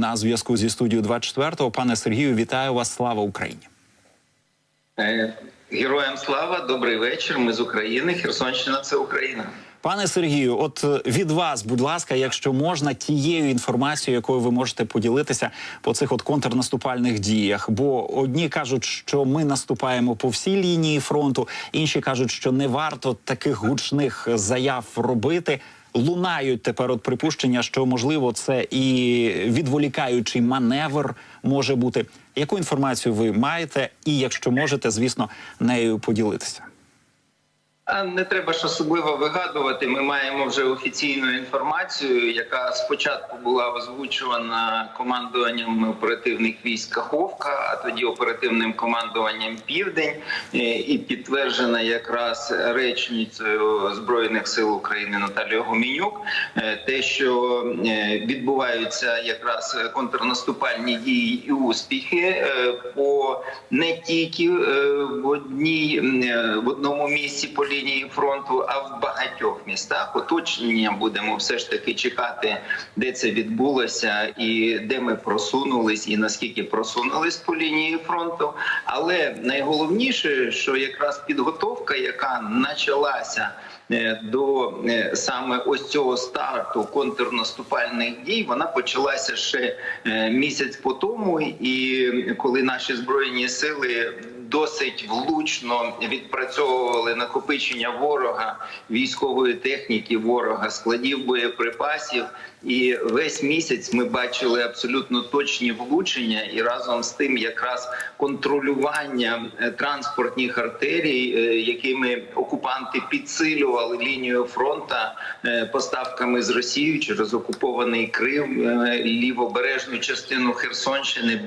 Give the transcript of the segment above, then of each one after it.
На зв'язку зі студією 24 пане Сергію, вітаю вас. Слава Україні! Е, Героям слава, добрий вечір. Ми з України. Херсонщина це Україна. Пане Сергію, от е, від вас, будь ласка, якщо можна, тією інформацією, якою ви можете поділитися по цих от контрнаступальних діях. Бо одні кажуть, що ми наступаємо по всій лінії фронту, інші кажуть, що не варто таких гучних заяв робити. Лунають тепер от припущення, що можливо це і відволікаючий маневр може бути. Яку інформацію ви маєте, і якщо можете, звісно, нею поділитися. Не треба ж особливо вигадувати. Ми маємо вже офіційну інформацію, яка спочатку була озвучувана командуванням оперативних військ Каховка, а тоді оперативним командуванням Південь, е, і підтверджена якраз речницею збройних сил України Наталією Гуменюк. Е, Те, що е, відбуваються якраз контрнаступальні дії і успіхи по не тільки в одній в одному місці по лінії фронту, а в багатьох містах. Уточнення будемо все ж таки чекати, де це відбулося, і де ми просунулись, і наскільки просунулись по лінії фронту. Але найголовніше, що якраз підготовка, яка почалася. е, До е, саме ось цього старту контрнаступальних дій вона почалася ще е, місяць по тому, і коли наші збройні сили досить влучно відпрацьовували накопичення ворога, військової техніки, ворога, складів боєприпасів. І весь місяць ми бачили абсолютно точні влучення, і разом з тим, якраз контролювання е, транспортних артерій, е, якими окупанти підсилювали лінію фронта е, поставками з Росії через окупований Крим, лівобережну частину Херсонщини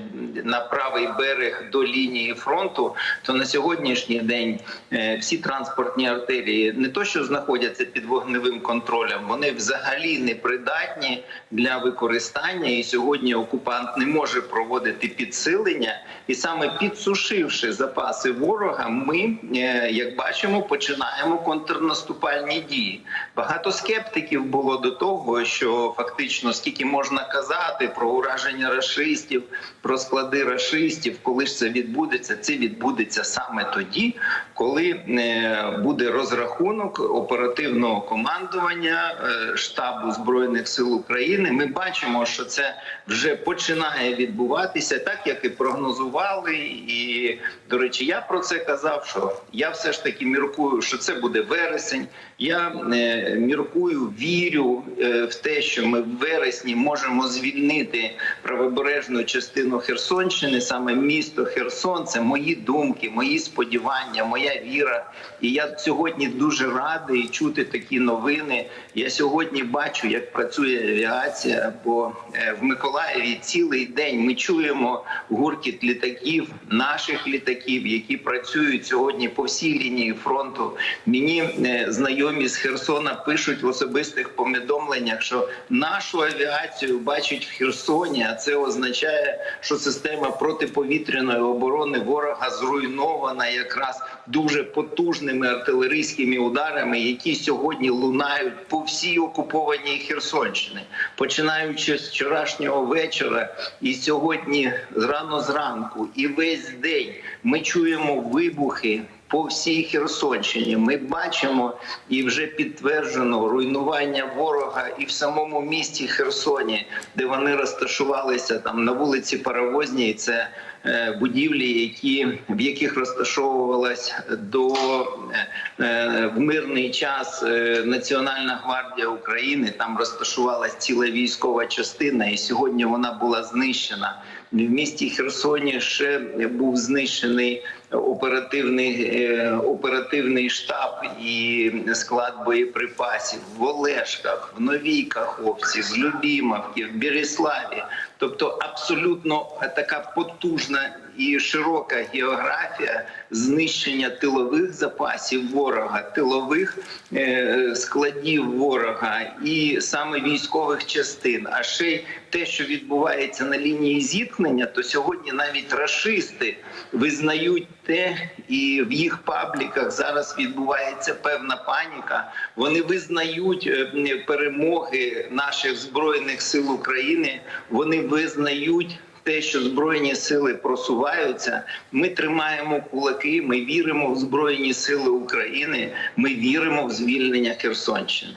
на правий берег до лінії фронту. То на сьогоднішній день е, всі транспортні артерії не то, що знаходяться під вогневим контролем, вони взагалі не придатні для використання. І сьогодні окупант не може проводити підсилення, і саме підсушивши запаси ворога, ми, е, як бачимо, починаємо контрнаступальні дії. Багато скептиків було до того, що фактично скільки можна казати про ураження рашистів, про склади рашистів, коли ж це відбудеться, це відбудеться саме тоді, коли е, буде розрахунок оперативного командування е, штабу збройних сил України. Ми бачимо, що це вже починає відбуватися, так як і прогнозували. І до речі, я про це казав. Що я все ж таки міркую, що це буде вересень. Я е, міркую, вірю в те, що ми в вересні можемо звільнити правобережну частину Херсонщини, саме місто Херсон. Це мої думки, мої сподівання, моя віра. І я сьогодні дуже радий чути такі новини. Я сьогодні бачу, як працює авіація, бо е, в Миколаєві цілий день ми чуємо гуркіт літаків, наших літаків, які працюють сьогодні по всій лінії фронту. Мені е, знайомі з Херсона пишуть в особистих повідомленнях, що нашу авіацію бачать в Херсоні, а це означає, що система протиповітряної оборони ворога зруйнована якраз дуже потужними артилерійськими ударами, які сьогодні лунають по всій окупованій Херсонщині, починаючи з вчорашнього вечора, і сьогодні рано зранку, і весь день ми чуємо вибухи. По всій Херсонщині ми бачимо і вже підтверджено руйнування ворога і в самому місті Херсоні, де вони розташувалися там на вулиці Паровозній. Це е, будівлі, які в яких розташовувалась до е, е, в мирний час Національна гвардія України. Там розташувалась ціла військова частина, і сьогодні вона була знищена. В місті Херсоні ще був знищений оперативний е, оперативний штаб і склад боєприпасів в Олешках, в Новій Каховці, в Любімовці, в Біріславі. Тобто абсолютно така потужна і широка географія знищення тилових запасів ворога, тилових е, складів ворога і саме військових частин. А ще й те, що відбувається на лінії зіткнення, то сьогодні навіть рашисти визнають те, і в їх пабліках зараз відбувається певна паніка. Вони визнають е, перемоги наших збройних сил України. Вони визнають. Те, що збройні сили просуваються, ми тримаємо кулаки. Ми віримо в збройні сили України. Ми віримо в звільнення Херсонщини.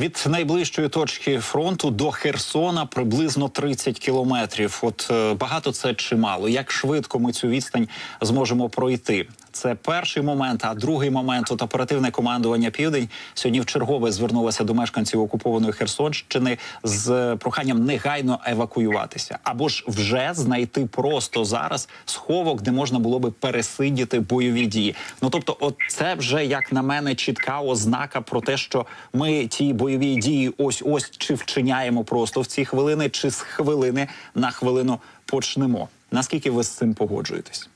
Від найближчої точки фронту до Херсона приблизно 30 кілометрів. От е, багато це чи мало. Як швидко ми цю відстань зможемо пройти? Це перший момент. А другий момент от оперативне командування Південь сьогодні вчергове звернулося до мешканців окупованої Херсонщини з проханням негайно евакуюватися або ж вже знайти просто зараз сховок, де можна було би пересидіти бойові дії. Ну тобто, от це вже як на мене чітка ознака про те, що ми ті бойові дії ось ось чи вчиняємо просто в ці хвилини, чи з хвилини на хвилину почнемо. Наскільки ви з цим погоджуєтесь?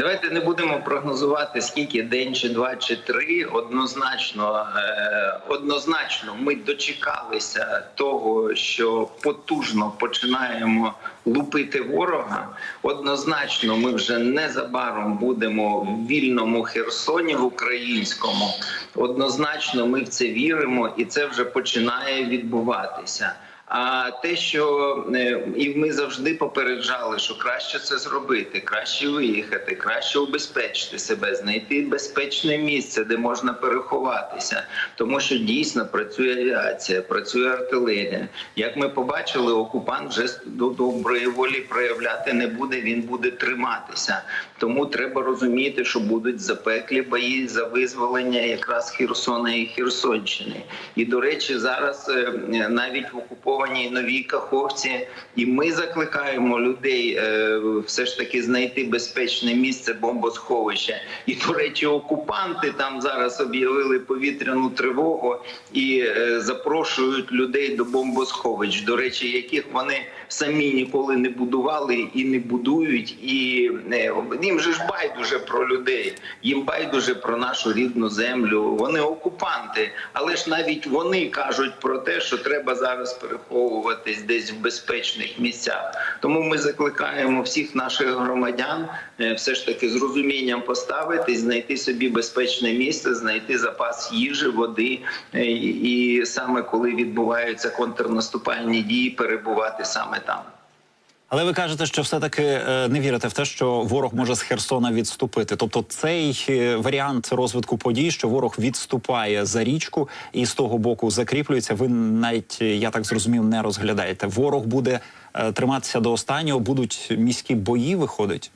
Давайте не будемо прогнозувати скільки день, чи два, чи три. Однозначно, е, однозначно, ми дочекалися того, що потужно починаємо лупити ворога. Однозначно, ми вже незабаром будемо в вільному Херсоні в українському. Однозначно, ми в це віримо, і це вже починає відбуватися. А те, що е, і ми завжди попереджали, що краще це зробити, краще виїхати, краще убезпечити себе, знайти безпечне місце, де можна переховатися, тому що дійсно працює авіація, працює артилерія. Як ми побачили, окупант вже до доброї волі проявляти не буде. Він буде триматися. Тому треба розуміти, що будуть запеклі бої за визволення якраз Херсона і Херсонщини. І до речі, зараз е, навіть в окупованій новій Каховці, і ми закликаємо людей е, все ж таки знайти безпечне місце бомбосховища. І до речі, окупанти там зараз об'явили повітряну тривогу і е, запрошують людей до бомбосховищ. До речі, яких вони самі ніколи не будували і не будують, і е, їм же ж байдуже про людей, їм байдуже про нашу рідну землю. Вони окупанти, але ж навіть вони кажуть про те, що треба зараз переховуватись десь в безпечних місцях. Тому ми закликаємо всіх наших громадян е, все ж таки з розумінням поставитись, знайти собі безпечне місце, знайти запас їжі, води, е, і саме коли відбуваються контрнаступальні дії, перебувати саме там. Але ви кажете, що все-таки е, не вірите в те, що ворог може з Херсона відступити. Тобто, цей варіант розвитку подій, що ворог відступає за річку і з того боку закріплюється. Ви навіть я так зрозумів, не розглядаєте. Ворог буде триматися до останнього. Будуть міські бої виходить.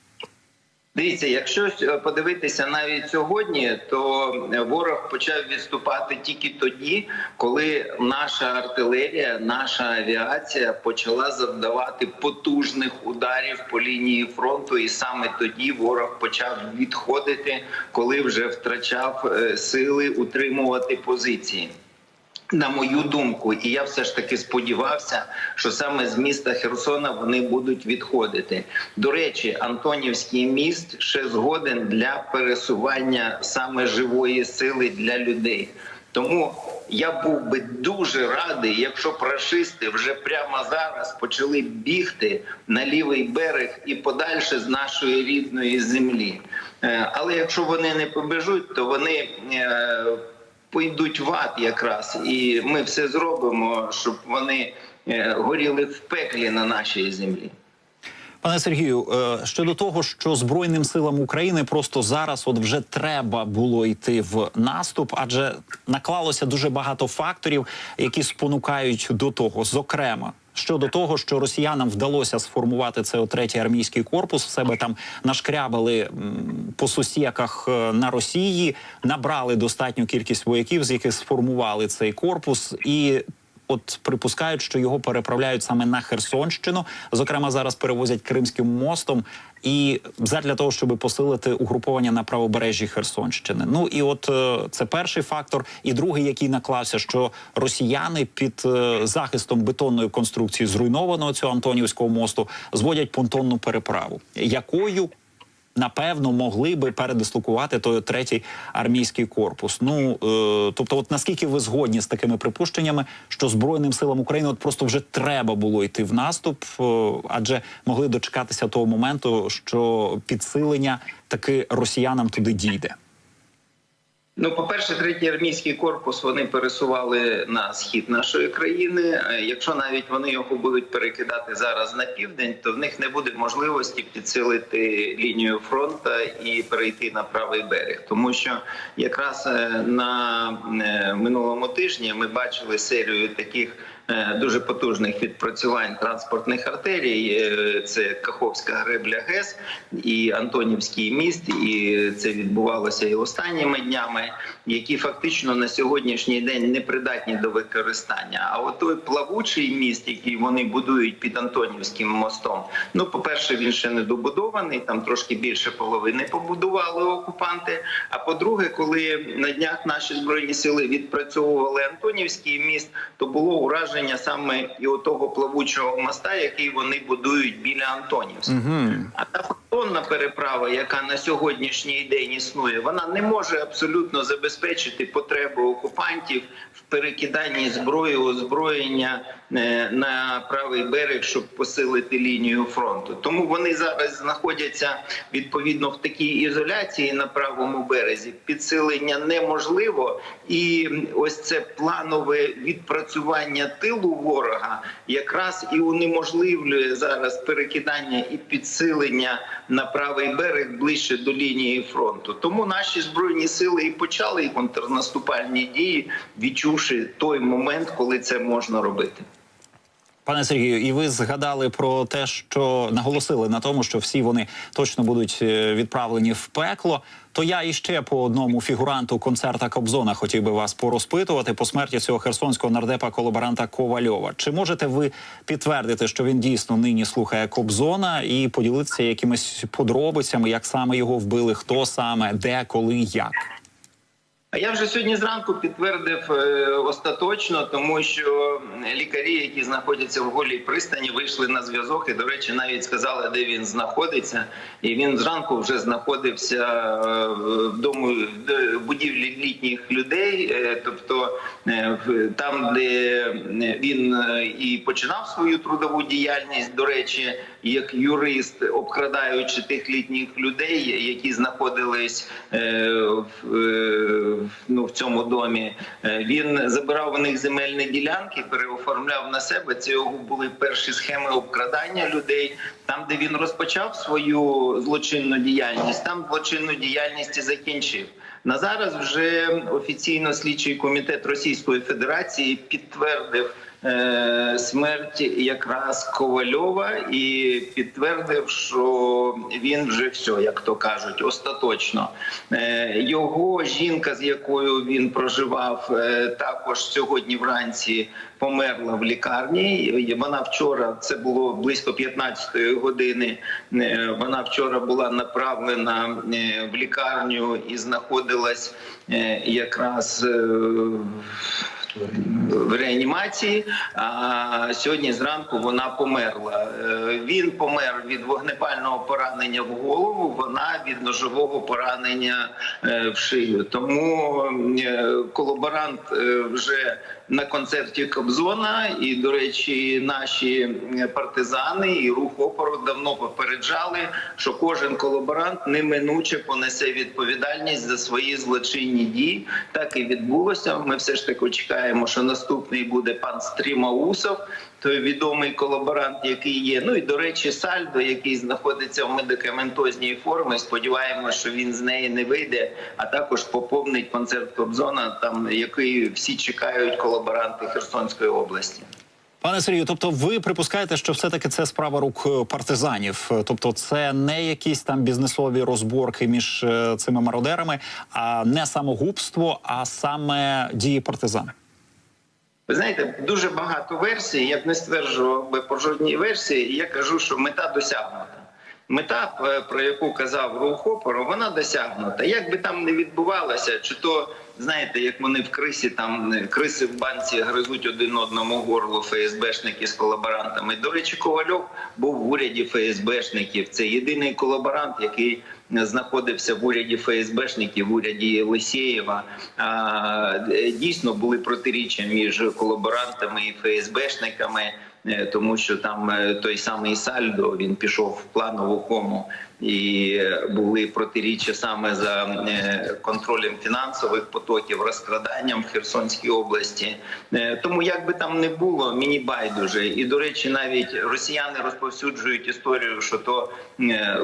Дивіться, якщо е, подивитися навіть сьогодні, то е, ворог почав відступати тільки тоді, коли наша артилерія, наша авіація почала завдавати потужних ударів по лінії фронту, і саме тоді ворог почав відходити, коли вже втрачав е, сили утримувати позиції. На мою думку, і я все ж таки сподівався, що саме з міста Херсона вони будуть відходити. До речі, Антонівський міст ще згоден для пересування саме живої сили для людей. Тому я був би дуже радий, якщо б рашисти вже прямо зараз почали бігти на лівий берег і подальше з нашої рідної землі. Е, Але якщо вони не побіжуть, то вони е, пойдуть в ад якраз, і ми все зробимо, щоб вони е, горіли в пеклі на нашій землі. Пане Сергію, е, щодо того, що Збройним силам України просто зараз от вже треба було йти в наступ, адже наклалося дуже багато факторів, які спонукають до того, зокрема. Щодо того, що росіянам вдалося сформувати цей от третій армійський корпус, в себе там нашкрябали по сусіках е, на Росії, набрали достатню кількість вояків, з яких сформували цей корпус, і От припускають, що його переправляють саме на Херсонщину. Зокрема, зараз перевозять Кримським мостом, і задля того, щоб посилити угруповання на правобережжі Херсонщини. Ну і от е, це перший фактор. І другий, який наклався, що росіяни під е, захистом бетонної конструкції зруйнованого цього Антонівського мосту зводять понтонну переправу, якою Напевно, могли би передислокувати той третій армійський корпус. Ну е, тобто, от наскільки ви згодні з такими припущеннями, що збройним силам України от просто вже треба було йти в наступ, е, адже могли дочекатися того моменту, що підсилення таки росіянам туди дійде. Ну, по-перше, третій армійський корпус вони пересували на схід нашої країни. Е, Якщо навіть вони його будуть перекидати зараз на південь, то в них не буде можливості підсилити лінію фронту і перейти на правий берег, тому що якраз е, на е, минулому тижні ми бачили серію таких. Е, Дуже потужних відпрацювань транспортних артерій. Е, Це Каховська гребля ГЕС і Антонівський міст. І це відбувалося і останніми днями, які фактично на сьогоднішній день не придатні до використання. А от той плавучий міст, який вони будують під Антонівським мостом, ну по перше, він ще не добудований. Там трошки більше половини побудували окупанти. А по-друге, коли на днях наші збройні сили відпрацьовували Антонівський міст, то було ураження саме і того плавучого моста, який вони будують біля Антонівського. А та фронтонна переправа, яка на сьогоднішній день існує, вона не може абсолютно забезпечити потреби окупантів в перекиданні зброї, озброєння е, на правий берег, щоб посилити лінію фронту. Тому вони зараз знаходяться відповідно в такій ізоляції на правому березі. Підсилення неможливо, і ось це планове відпрацювання тилу ворога якраз і унеможливлює зараз перекидання і підсилення на правий берег ближче до лінії фронту. Тому наші збройні сили і почали контрнаступальні дії, відчувши той момент, коли це можна робити. Пане Сергію, і ви згадали про те, що наголосили на тому, що всі вони точно будуть е, відправлені в пекло. То я іще по одному фігуранту концерта Кобзона хотів би вас порозпитувати по смерті цього херсонського нардепа колаборанта Ковальова. Чи можете ви підтвердити, що він дійсно нині слухає Кобзона і поділитися якимись подробицями, як саме його вбили, хто саме, де, коли, як? А я вже сьогодні зранку підтвердив е, остаточно, тому що лікарі, які знаходяться в голій пристані, вийшли на зв'язок і, до речі, навіть сказали, де він знаходиться. І він зранку вже знаходився е, в дому в будівлі літніх людей, е, тобто там, де він і починав свою трудову діяльність, до речі, як юрист, обкрадаючи тих літніх людей, які знаходились е, в, е, ну, в цьому домі. Е, Він забирав у них земельні ділянки, переоформляв на себе. Це його були перші схеми обкрадання людей. Там, де він розпочав свою злочинну діяльність, там злочинну діяльність і закінчив. На зараз вже офіційно слідчий комітет Російської Федерації підтвердив смерть якраз Ковальова і підтвердив, що він вже все, як то кажуть, остаточно. Е, його жінка, з якою він проживав, е, також сьогодні вранці померла в лікарні. Вона вчора, це було близько 15-ї години. е, Вона вчора була направлена е, в лікарню і знаходилась е, якраз. В реанімації. А сьогодні зранку вона померла. Е, Він помер від вогнепального поранення в голову. Вона від ножового поранення е, в шию. Тому е, колаборант вже на концерті Кобзона. І, до речі, наші партизани і рух опору давно попереджали, що кожен колаборант неминуче понесе відповідальність за свої злочинні дії. Так і відбулося. Ми все ж таки чекаємо, що наступний буде пан Стрімаусов, той відомий колаборант, який є. Ну і до речі, Сальдо, який знаходиться в медикаментозній формі. Сподіваємося, що він з неї не вийде, а також поповнить концерт Кобзона, там який всі чекають колаборанти Херсонської області. Пане Сергію, тобто ви припускаєте, що все-таки це справа рук е, партизанів, Е, тобто це не якісь там бізнесові розборки між е, цими мародерами, а не самогубство, а саме дії партизан. Ви знаєте, дуже багато версій. Я б не стверджував би по жодній версії. Я кажу, що мета досягнута. Мета, е, про яку казав рух опору, вона досягнута. Як би там не відбувалося, чи то знаєте, як вони в крисі там е, криси в банці гризуть один одному горло ФСБшники з колаборантами. До речі, Ковальов був в уряді ФСБшників. Це єдиний колаборант, який знаходився в уряді ФСБшників, в уряді Лисєєва. Е, Дійсно були протиріччя між колаборантами і ФСБшниками. Е, тому що там е, той самий Сальдо він пішов в планову кому. І е, були протиріччя саме за контролем фінансових потоків, розкраданням в Херсонській області. Тому як би там не було, мені байдуже. І до речі, навіть росіяни розповсюджують історію, що то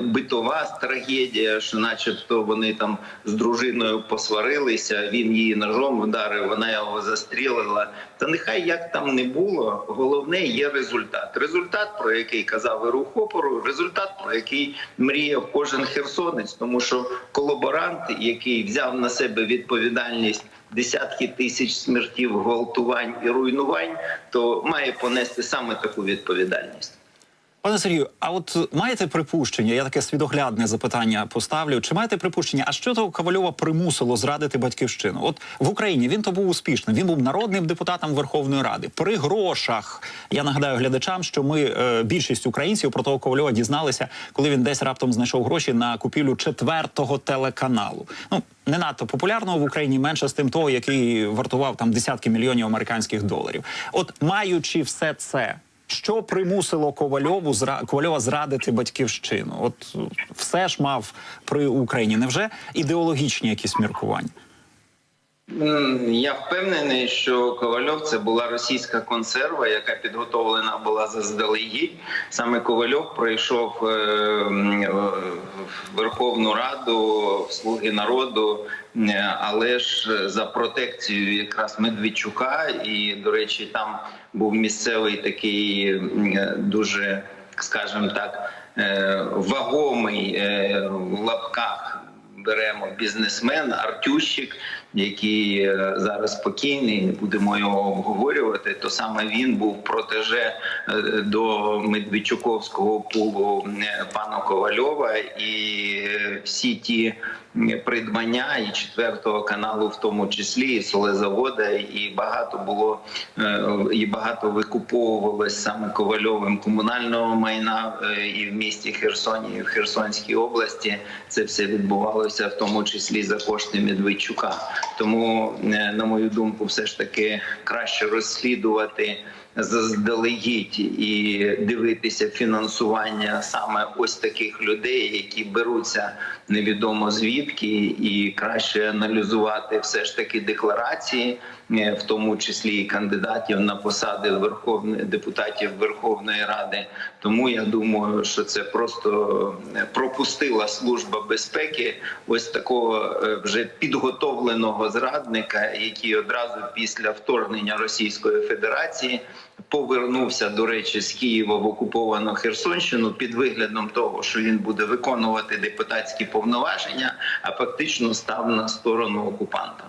битова трагедія, що, начебто, вони там з дружиною посварилися. Він її ножом вдарив, вона його застрілила. Та нехай як там не було, головне є результат. Результат, про який казав Опору, результат, про який мріяв кожен херсонець, тому що колаборант, який взяв на себе відповідальність. Десятки тисяч смертів, гвалтувань і руйнувань, то має понести саме таку відповідальність. Пане Сергію, а от маєте припущення? Я таке свідоглядне запитання поставлю. Чи маєте припущення? А що того Ковальова примусило зрадити батьківщину? От в Україні він то був успішним. Він був народним депутатом Верховної Ради. При грошах я нагадаю глядачам, що ми е, більшість українців про того Ковальова дізналися, коли він десь раптом знайшов гроші на купівлю четвертого телеканалу. Ну не надто популярного в Україні, менше з тим того, який вартував там десятки мільйонів американських доларів. От маючи все це. Що примусило Ковальову зра... Ковальова зрадити батьківщину? От е, все ж мав при Україні. Невже ідеологічні якісь міркування? Я впевнений, що Ковальов це була російська консерва, яка підготовлена була заздалегідь. Саме Ковальов пройшов е, е, в Верховну Раду Слуги народу, е, але ж за протекцією якраз Медведчука. І, до речі, там був місцевий такий дуже, скажімо так, вагомий в лапках беремо бізнесмен Артющик, який е, зараз спокійний, не будемо його обговорювати. То саме він був протеже е, до Медведчуковського пулу е, пана Ковальова, і всі ті придбання і четвертого каналу, в тому числі і солезавода, і багато було і багато викуповувалось саме Ковальовим комунального майна і в місті Херсоні, і в Херсонській області. Це все відбувалося в тому числі за кошти Медведчука. Тому, е, на мою думку, все ж таки краще розслідувати заздалегідь і дивитися фінансування саме ось таких людей, які беруться невідомо звідки, і краще аналізувати все ж таки декларації, е, в тому числі і кандидатів на посади Верховної депутатів Верховної Ради. Тому я думаю, що це просто е, пропустила служба безпеки ось такого е, вже підготовленого зрадника, який одразу після вторгнення Російської Федерації повернувся до речі з Києва в окуповану Херсонщину під виглядом того, що він буде виконувати депутатські повноваження, а фактично став на сторону окупанта.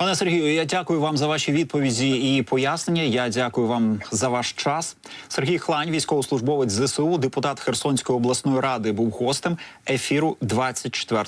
Пане Сергію, я дякую вам за ваші відповіді і пояснення. Я дякую вам за ваш час. Сергій Хлань, військовослужбовець ЗСУ, депутат Херсонської обласної ради, був гостем ефіру 24